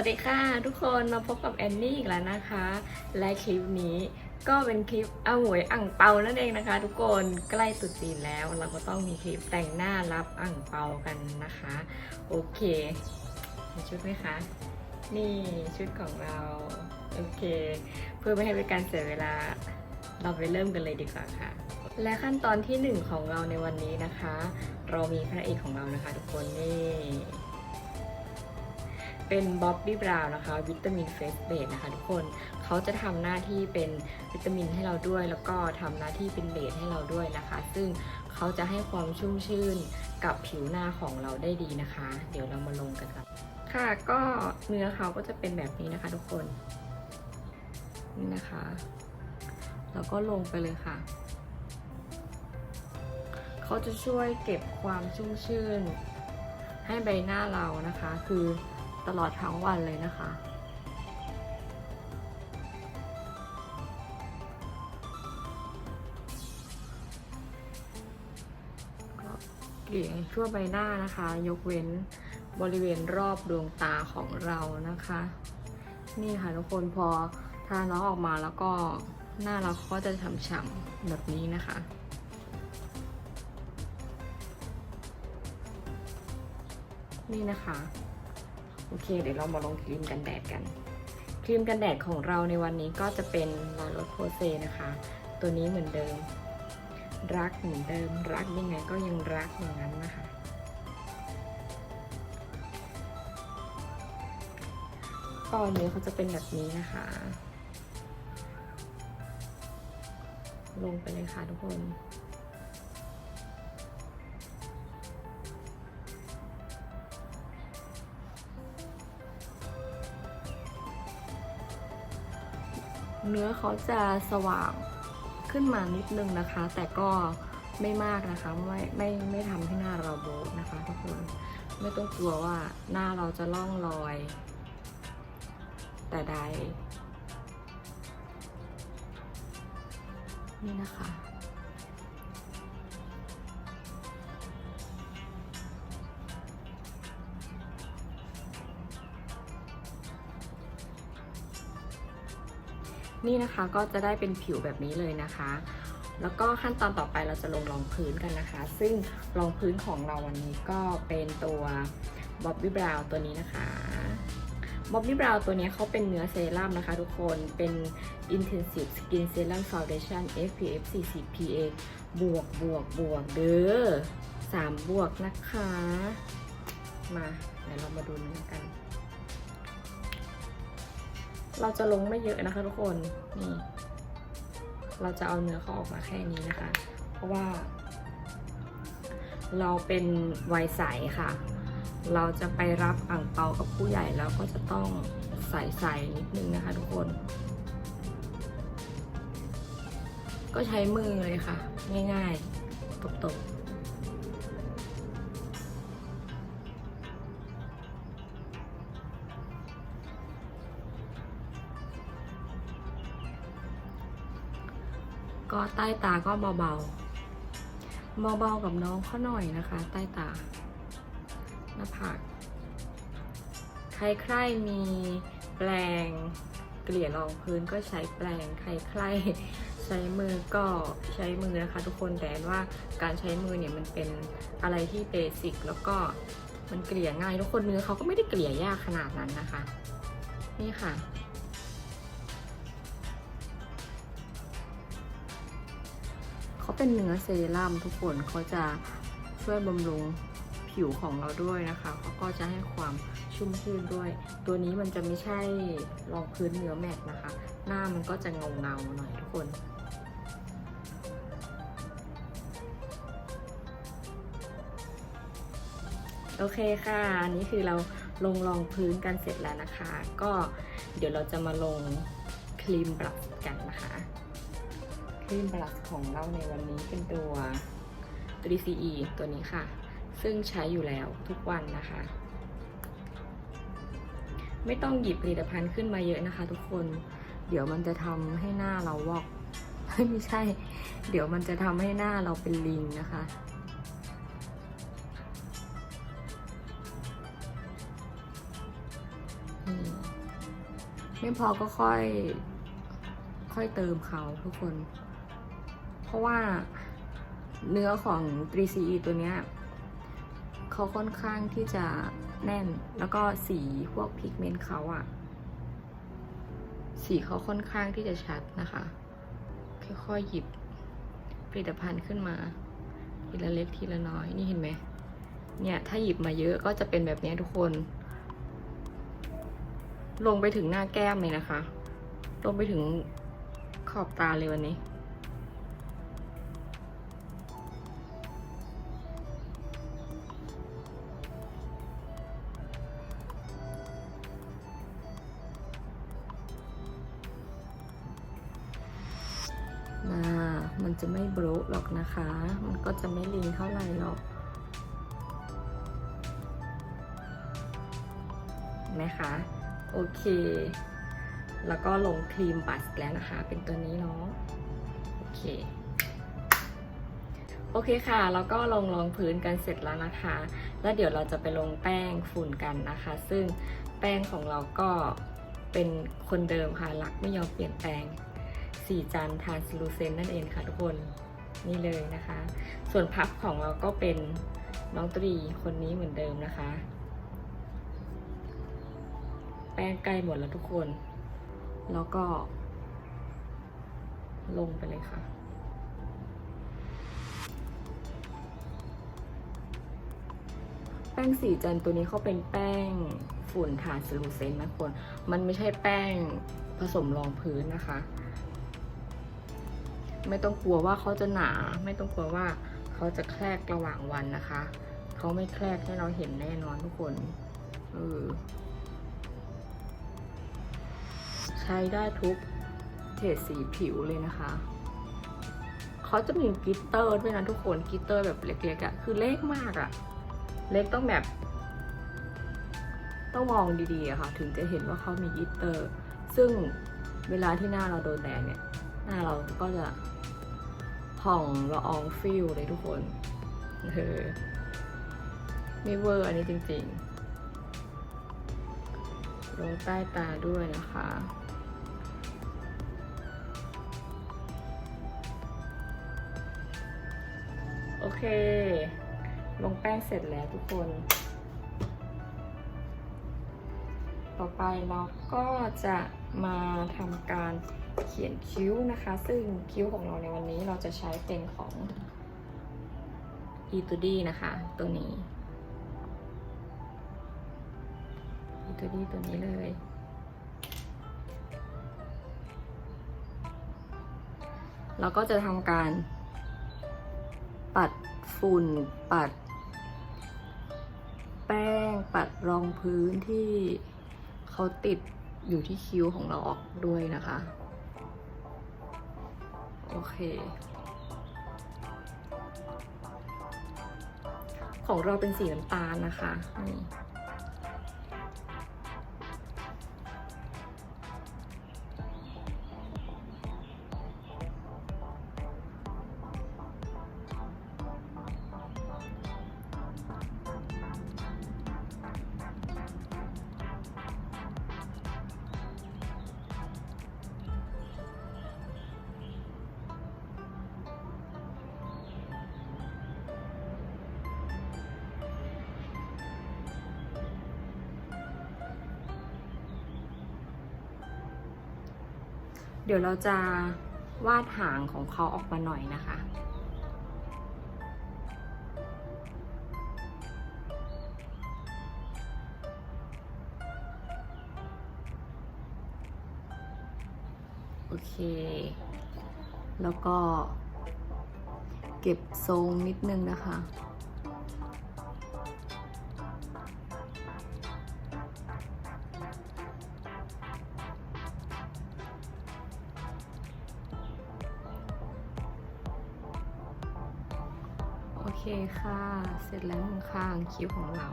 วัสดีค่ะทุกคนมาพบกับแอนนี่อีกแล้วนะคะ และคลิปนี้ก็เป็นคลิปอาหวยอ่างเปานั่นเองนะคะ ทุกคนใกล้ตรุษจีนแล้ว เราก็ต้องมีคลิปแต่งหน้ารับอ่างเปากันนะคะ โอเคชุดไหมคะ นี่ชุดของเรา โอเค เพื่อไม่ให้เป็นการเสียเวลาเราไปเริ่มกันเลยดีกว่าค่ะ และขั้นตอนที่หนึ่งของเราในวันนี้นะคะ เรามีพระเอกของเรานะคะ ทุกคนนี่ เป็นบ๊อบบี้บราวน์นะคะ วิตามินเฟสเบสนะคะทุกคนเขาจะทำหน้าที่เป็นวิตามินให้เราด้วย แล้วก็ทำหน้าที่เป็นเบสให้เราด้วยนะคะ ซึ่งเขาจะให้ความชุ่มชื่นกับผิวหน้าของเราได้ดีนะคะ เดี๋ยวเรามาลงกันครับค่ะก็เนื้อเขาก็จะเป็นแบบนี้นะคะ ทุกคนนี่นะคะแล้วก็ลงไปเลยค่ะเขาจะช่วยเก็บความชุ่มชื่นให้ใบหน้าเรานะคะ คือ ตลอดทั้งวันเลยนะคะ ก็เกลี่ยทั่วใบหน้านะคะ ยกเว้นบริเวณรอบดวงตาของเรานะคะ นี่ค่ะทุกคนพอทาน้องออกมาแล้วก็หน้าเราก็จะฉ่ำๆแบบนี้นะคะ นี่นะคะ โอเค เดี๋ยวเรามาลงครีมกันแดดกัน ครีมกันแดดของเราในวันนี้ก็จะเป็นลาโรสโพเซนะคะ ตัวนี้เหมือนเดิม รักเหมือนเดิม รักยังไงก็ยังรักอย่างนั้นนะคะก็เนื้อเขาจะเป็นแบบนี้นะคะ ลงไปเลยค่ะทุกคน เนื้อเขาจะสว่างขึ้นมานิดนึงนะคะ แต่ก็ไม่มากนะคะ ไม่ไม่ไม่ทำให้หน้าเราโบกนะคะทุกคนไม่ต้องกลัวว่าหน้าเราจะล่องลอย แต่ใดนี่นะคะ นี่นะคะก็จะได้เป็นผิวแบบนี้เลยนะคะ แล้วก็ขั้นตอนต่อไปเราจะลงรองพื้นกันนะคะ ซึ่งรองพื้นของเราวันนี้ก็เป็นตัวบ๊อบบี้บราวตัวนี้นะคะบ๊อบบี้บราวตัวนี้เขาเป็นเนื้อเซรั่มนะคะทุกคนเป็น Intensive Skin Serum Foundation SPF 40 PA บวกบวกบวกเด้อ3บวกนะคะ มาเดี๋ยวเรามาดูเนื้อกัน เราจะลงไม่เยอะนะคะทุกคน นี่ เราจะเอาเนื้อเขาออกมาแค่นี้นะคะ เพราะว่า เราเป็นวัยใสค่ะ เราจะไปรับอ่างเปากับผู้ใหญ่แล้วก็จะต้องใส่ใส่นิดนึงนะคะ ทุกคน ก็ใช้มือเลยค่ะ ง่ายๆตบๆ ก็ใต้ตาก็เบาๆ เบาๆกับน้องเขาหน่อยนะคะ ใต้ตาหน้าผากใครใครมีแปลงเกลี่ยรองพื้นก็ใช้แปลงใครใครใช้มือก็ใช้มือนะคะทุกคนแต่ว่าการใช้มือเนี่ยมันเป็นอะไรที่เบสิกแล้วก็มันเกลี่ยง่ายทุกคนเนื้อเขาก็ไม่ได้เกลี่ยยากขนาดนั้นนะคะ นี่ค่ะ เขาเป็นเนื้อเซรั่มทุกคนเขาจะช่วยบำรุงผิวของเราด้วยนะคะเขาก็จะให้ความชุ่มชื่นด้วย ตัวนี้มันจะไม่ใช่รองพื้นเนื้อแมตต์นะคะ หน้ามันก็จะเงาเงาหน่อยทุกคนโอเคค่ะอันนี้คือเราลงรองพื้นกันเสร็จแล้วนะคะ ก็เดี๋ยวเราจะมาลงครีมบลัชกันนะคะ ครีมบลัชของเราในวันนี้เป็นตัว 3CE ตัวนี้ค่ะ ซึ่งใช้อยู่แล้วทุกวันนะคะ ไม่ต้องหยิบผลิตภัณฑ์ขึ้นมาเยอะนะคะ ทุกคน เดี๋ยวมันจะทำให้หน้าเราวอกไม่ใช่ เดี๋ยวมันจะทำให้หน้าเราเป็นลิงนะคะไม่พอก็ค่อย ค่อยเติมเขาทุกคน เพราะว่าเนื้อของ 3CE ตัวเนี้ยเขาค่อนข้างที่จะแน่นแล้วก็สีพวกพิกเมนต์เขาอะสีเขาค่อนข้างที่จะชัดนะคะ ค่อยๆหยิบผลิตภัณฑ์ขึ้นมา ทีละเล็กทีละน้อยนี่เห็นไหมเนี่ยถ้าหยิบมาเยอะก็จะเป็นแบบนี้ทุกคน ลงไปถึงหน้าแก้มเลยนะคะ ลงไปถึงขอบตาเลยวันนี้ นะคะ มันก็จะไม่ลิงเท่าไหร่หรอกนไหมคะโอเค แล้วก็ลงครีมบัสแล้วนะคะ เป็นตัวนี้เนาะโอเคโอเคค่ะ แล้วก็ลงรองพื้นกันเสร็จแล้วนะคะ แล้วเดี๋ยวเราจะไปลงแป้งฝุ่นกันนะคะ ซึ่งแป้งของเราก็เป็นคนเดิมค่ะ รักไม่ยอมเปลี่ยนแปลงสีจันทานสลูเซนนั่นเองค่ะทุกคน นี่เลยนะคะ ส่วนพับของเราก็เป็นน้องตรีคนนี้เหมือนเดิมนะคะ แป้งใกล้หมดแล้วทุกคน แล้วก็ ลงไปเลยค่ะแป้งสีจันตัวนี้เขาเป็นแป้งฝุ่นฐานสลูเซนนะคน มันไม่ใช่แป้งผสมรองพื้นนะคะ ไม่ต้องกลัวว่าเขาจะหนา ไม่ต้องกลัวว่าเขาจะแคลกระหว่างวันนะคะ เขาไม่แคลกให้เราเห็นแน่นอนทุกคนเออใช้ได้ทุกเฉดสีผิวเลยนะคะเขาจะมีกิตเตอร์ด้วยนะทุกคนกิตเตอร์แบบเล็กๆอะ่ะคือเล็กมากอะ่ะ เล็กต้องแบบ ต้องมองดีๆอะค่ะ ถึงจะเห็นว่าเขามีกิตเตอร์ ซึ่งเวลาที่หน้าเราโดนแดดเนี่ย หน้าเราก็จะ ผ่องละอองฟิวเลยทุกคนเออไม่เวอร์อันนี้จริงๆลงใต้ตาด้วยนะคะโอเค ลงแป้งเสร็จแล้วทุกคน ต่อไปเราก็จะมาทำการ เขียนคิ้วนะคะ ซึ่งคิ้วของเราในวันนี้เราจะใช้เป็นของ e t u d y นะคะ ตัวนี้ e t u d y ตัวนี้เลยเราก็จะทำการ ปัดฝุ่น ปัด แป้ง ปัดรองพื้นที่เขาติดอยู่ที่คิ้วของเราออกด้วยนะคะ โอเค ของเราเป็นสีน้ำตาลนะคะนี่ เดี๋ยวเราจะวาดหางของเขาออกมาหน่อยนะคะ โอเค แล้วก็เก็บทรงนิดนึงนะคะ โอเคค่ะ เสร็จแล้วหนึ่งข้างคิ้วของเรา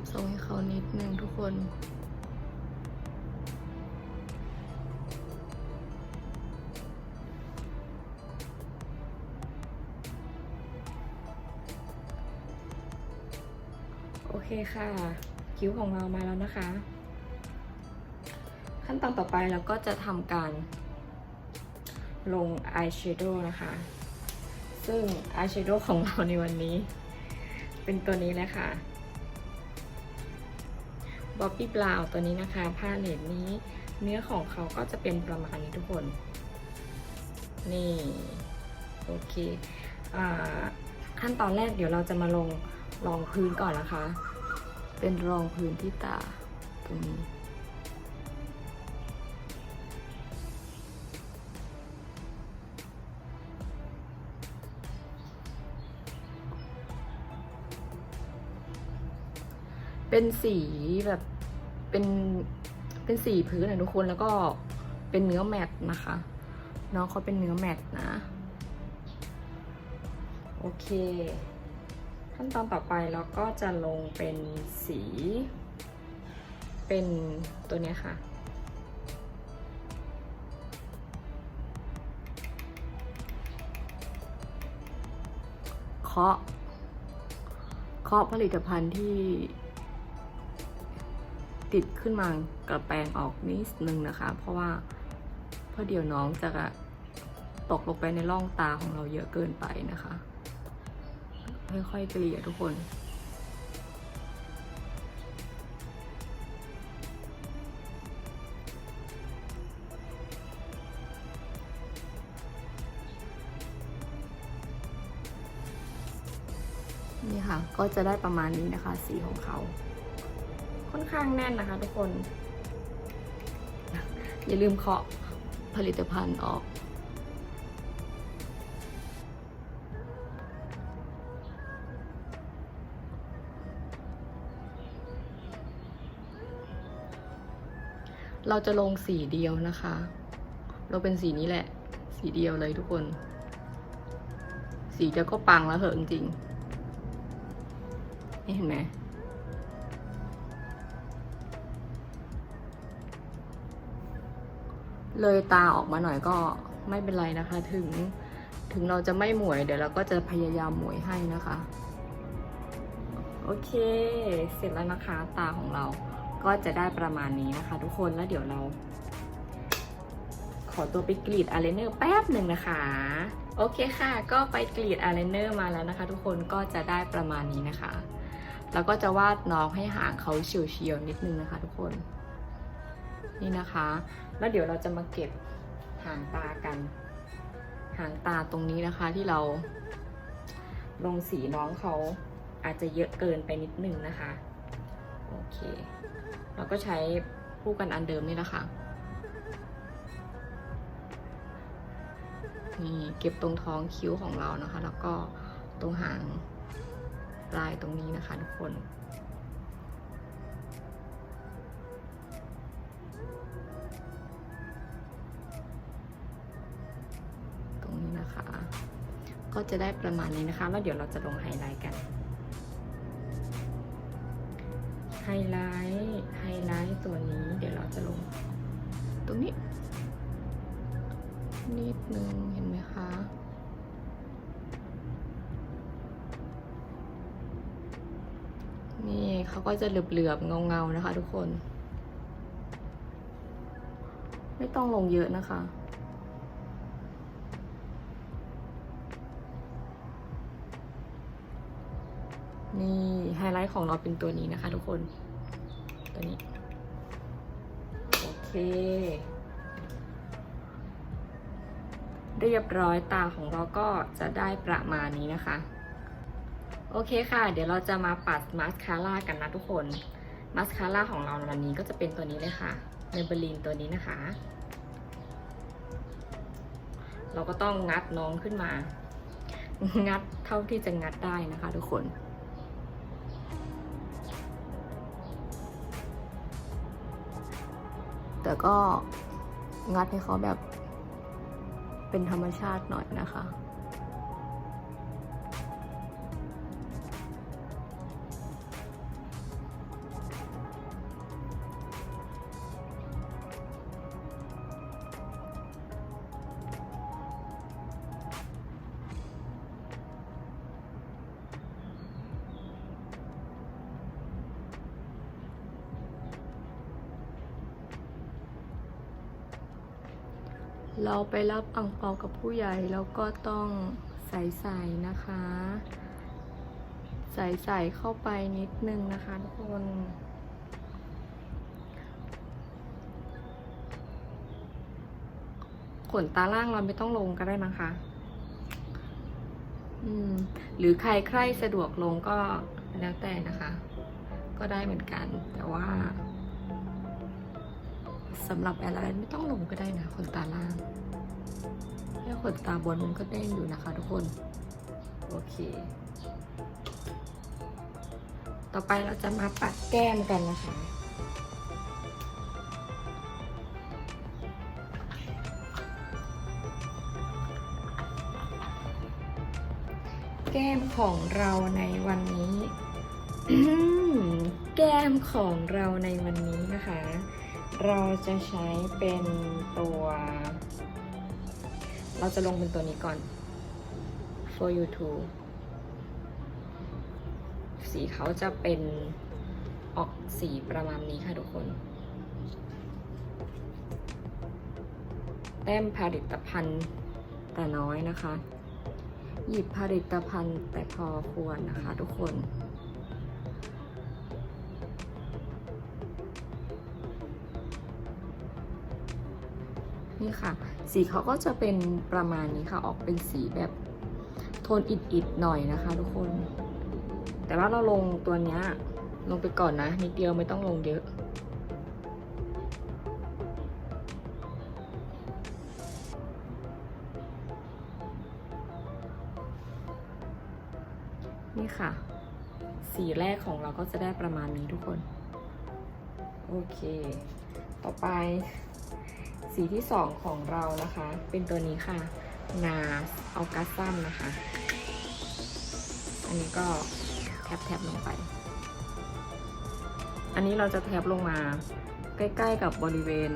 บทรงให้เขานิดนึงทุกคน โอเคค่ะ คิ้วของเรามาแล้วนะคะ ขั้นตอนต่อไปเราก็จะทำการลงอายแชโดว์นะคะ ซึ่งอายแชโดว์ของเราในวันนี้ เป็นตัวนี้เลยค่ะ บ๊อบบี้บราวตัวนี้นะคะ ผ้าเลดนี้ เนื้อของเขาก็จะเป็นประมาณนี้ทุกคน นี่ โอเคอขั้นตอนแรกเดี๋ยวเราจะมาลงรองพื้นก่อนนะคะ เป็นรองพื้นที่ตาตรงนี้เป็นสีแบบ เป็นเป็นสีพื้นนะทุกคนแล้วก็เป็นเนื้อแมตต์นะคะน้องเขาเป็นเนื้อแมตต์นะ โอเค ขั้นตอนต่อไปเราก็จะลงเป็นสี เป็นตัวนี้ค่ะเคาะเคาะผลิตภัณฑ์ที่ ติดขึ้นมากระแปรงออกนิดนึงนะคะ เพราะว่าเพราะเดี๋ยวน้องจะตกลงไปในร่องตาของเราเยอะเกินไปนะคะ ค่อยๆเกลี่ยทุกคนนี่ค่ะ ก็จะได้ประมาณนี้นะคะ สีของเขา ค่อนข้างแน่นนะคะทุกคน อย่าลืมเคาะผลิตภัณฑ์ออกเราจะลงสีเดียวนะคะ เราเป็นสีนี้แหละ สีเดียวเลยทุกคน สีเดียวก็ปังแล้วเหอะจริงๆนี่เห็นไหม เลยตาออกมาหน่อยก็ไม่เป็นไรนะคะ ถึงถึงเราจะไม่หมวยเดี๋ยวเราก็จะพยายามหมวยให้นะคะ โอเค เสร็จแล้วนะคะ ตาของเราก็จะได้ประมาณนี้นะคะ ทุกคนแล้วเดี๋ยวเรา ขอตัวไปกรีดอายไลเนอร์แป๊บหนึ่งนะคะ โอเคค่ะ ก็ไปกรีดอายไลเนอร์มาแล้วนะคะ ทุกคนก็จะได้ประมาณนี้นะคะ แล้วก็จะวาดน้องให้หางเขาเฉียวๆนิดนึงนะคะ ทุกคน นี่นะคะ แล้วเดี๋ยวเราจะมาเก็บหางตากัน หางตาตรงนี้นะคะที่เรา ลงสีน้องเขาอาจจะเยอะเกินไปนิดนึงนะคะ โอเค เราก็ใช้คู่กันอันเดิมนี่แหละค่ะนี่เก็บตรงท้องคิ้วของเรานะคะ แล้วก็ตรงหางปลายตรงนี้นะคะทุกคน ก็จะได้ประมาณนี้นะคะ แล้วเดี๋ยวเราจะลงไฮไลท์กัน ไฮไลท์ไฮไลท์ตัวนี้เดี๋ยวเราจะลง ตรงนี้ นิดนึงเห็นไหมคะนี่เขาก็จะเหลือบๆเงาๆนะคะทุกคน ไม่ต้องลงเยอะนะคะ นี่ไฮไลท์ของเราเป็นตัวนี้นะคะทุกคน ตัวนี้ โอเค เรียบร้อยตาของเราก็จะได้ประมาณนี้นะคะ โอเคค่ะ เดี๋ยวเราจะมาปัดมาสคาร่ากันนะทุกคน มาสคาร่าของเราวันนี้ก็จะเป็นตัวนี้เลยค่ะเมเบลีนตัวนี้นะคะ เราก็ต้องงัดน้องขึ้นมา งัดเท่าที่จะงัดได้นะคะทุกคน แต่ก็งัดให้เขาแบบเป็นธรรมชาติหน่อยนะคะ เราไปรับอังเปากับผู้ใหญ่แล้วก็ต้องใส่ใส่นะคะ ใส่ใส่เข้าไปนิดนึงนะคะทุกคนขนตาล่างเราไม่ต้องลงก็ได้นะคะ อืม หรือใครใครสะดวกลงก็แล้วแต่นะคะ ก็ได้เหมือนกัน แต่ว่า สำหรับแอร์ไลน์ไม่ต้องลงก็ได้นะขนตาล่างแค่ขนตาบนมันก็เด้งอยู่นะคะทุกคน โอเค ต่อไปเราจะมาปัดแก้มกันนะคะแก้มของเราในวันนี้ แก้มของเราในวันนี้นะคะ เราจะใช้เป็นตัว เราจะลงเป็นตัวนี้ก่อน for you to สีเขาจะเป็นออกสีประมาณนี้ค่ะทุกคน แต้มผลิตภัณฑ์แต่น้อยนะคะ หยิบผลิตภัณฑ์แต่พอควรนะคะทุกคน นี่ค่ะ สีเขาก็จะเป็นประมาณนี้ค่ะ ออกเป็นสีแบบโทนอิดๆหน่อยนะคะ ทุกคน แต่ว่าเราลงตัวนี้ลงไปก่อนนะ นิดเดียวไม่ต้องลงเยอะนี่ค่ะ สีแรกของเราก็จะได้ประมาณนี้ทุกคน โอเค ต่อไป สีที่สองของเรานะคะ เป็นตัวนี้ค่ะนาออกัสซัมนะคะ อันนี้ก็แทบๆลงไป อันนี้เราจะแทบลงมาใกล้ ๆ กับบริเวณ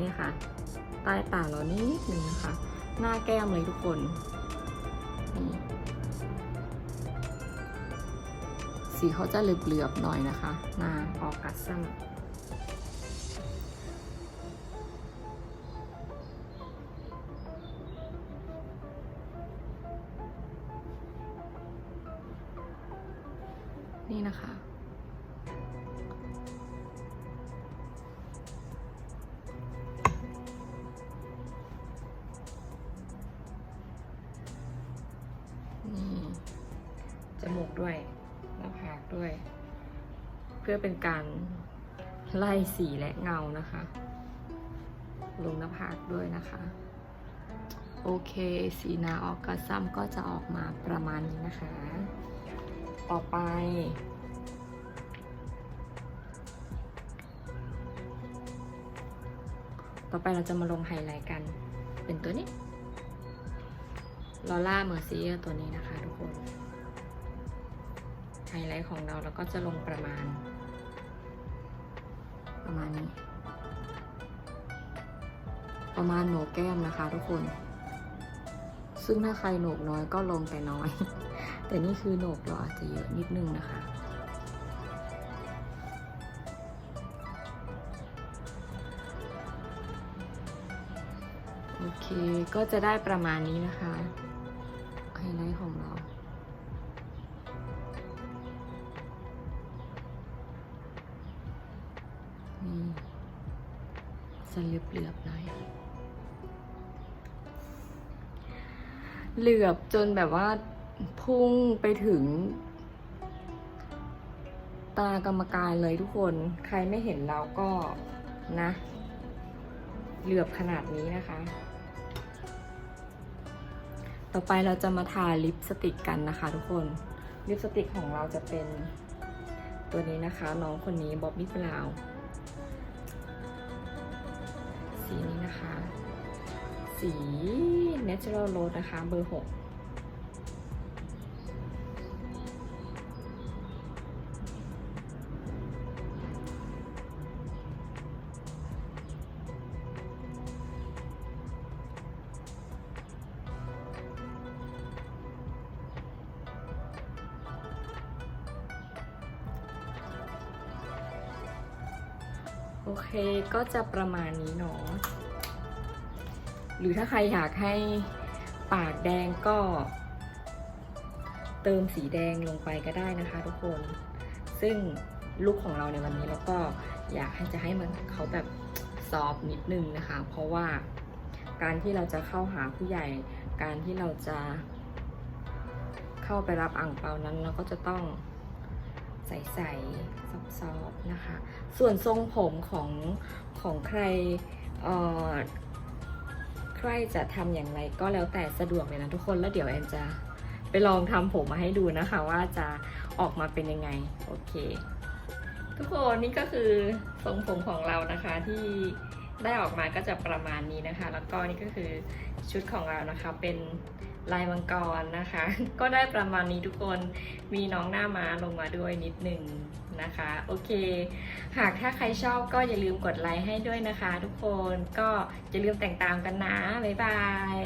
นี่ค่ะ ใต้ตาเรานิดนึงนะคะ หน้าแก้มเลยทุกคนนี่สีเขาจะเหลือบๆหน่อยนะคะ หน้าออกัสซัม นะคะ นี่จมูกด้วยหน้าผากด้วย เพื่อเป็นการไล่สีและเงานะคะ ลงหน้าผากด้วยนะคะ โอเค สีนาออกกระซ้ำก็จะออกมาประมาณนี้นะคะ ต่อไป ต่อไปเราจะมาลงไฮไลท์กัน เป็นตัวนี้ลอล่าเมอร์ซีตัวนี้นะคะทุกคน ไฮไลท์ของเราเราก็จะลงประมาณ ประมาณนี้ ประมาณโหนกแก้มนะคะทุกคน ซึ่งถ้าใครโหนกน้อยก็ลงแต่น้อย แต่นี่คือโหนกเราอาจจะเยอะนิดนึงนะคะ ก็จะได้ประมาณนี้นะคะไฮไลท์ของเรานี่สเหลือบเหลือบหน่อยเหลือบจนแบบว่าพุ่งไปถึง ตากรรมการเลยทุกคน ใครไม่เห็นเราก็นะ เหลือบขนาดนี้นะคะ ต่อไปเราจะมาทาลิปสติกกันนะคะทุกคน ลิปสติกของเราจะเป็นตัวนี้นะคะ น้องคนนี้บ๊อบบี้บราวสีนี้นะคะ สี Natural Rose นะคะ เบอร์ 6 อเคก็จะประมาณนี้เนาะหรือถ้าใครอยากให้ปากแดงก็ เติมสีแดงลงไปก็ได้นะคะทุกคน ซึ่งลุคของเราในวันนี้เราก็อยากให้จะให้มันเขาแบบซอฟนิดนึงนะคะ เพราะว่าการที่เราจะเข้าหาผู้ใหญ่ การที่เราจะเข้าไปรับอ่างเปานั้นเราก็จะต้อง ใส่ๆซอฟๆนะคะ ส่วนทรงผมของของใครเอ่อใครจะทำอย่างไรก็แล้วแต่สะดวกเลยนะทุกคนแล้วเดี๋ยวแอนจะไปลองทำผมมาให้ดูนะคะ ว่าจะออกมาเป็นยังไง โอเค ทุกคนนี่ก็คือทรงผมของเรานะคะที่ได้ออกมาก็จะประมาณนี้นะคะ แล้วก็นี่ก็คือชุดของเรานะคะเป็น ลายมังกรนะคะ ก็ได้ประมาณนี้ทุกคนมีน้องหน้าม้าลงมาด้วยนิดหนึ่งนะคะ โอเค หากถ้าใครชอบก็อย่าลืมกดไลค์ให้ด้วยนะคะ ทุกคนก็อย่าลืมแต่งตามกันนะ บ๊ายบาย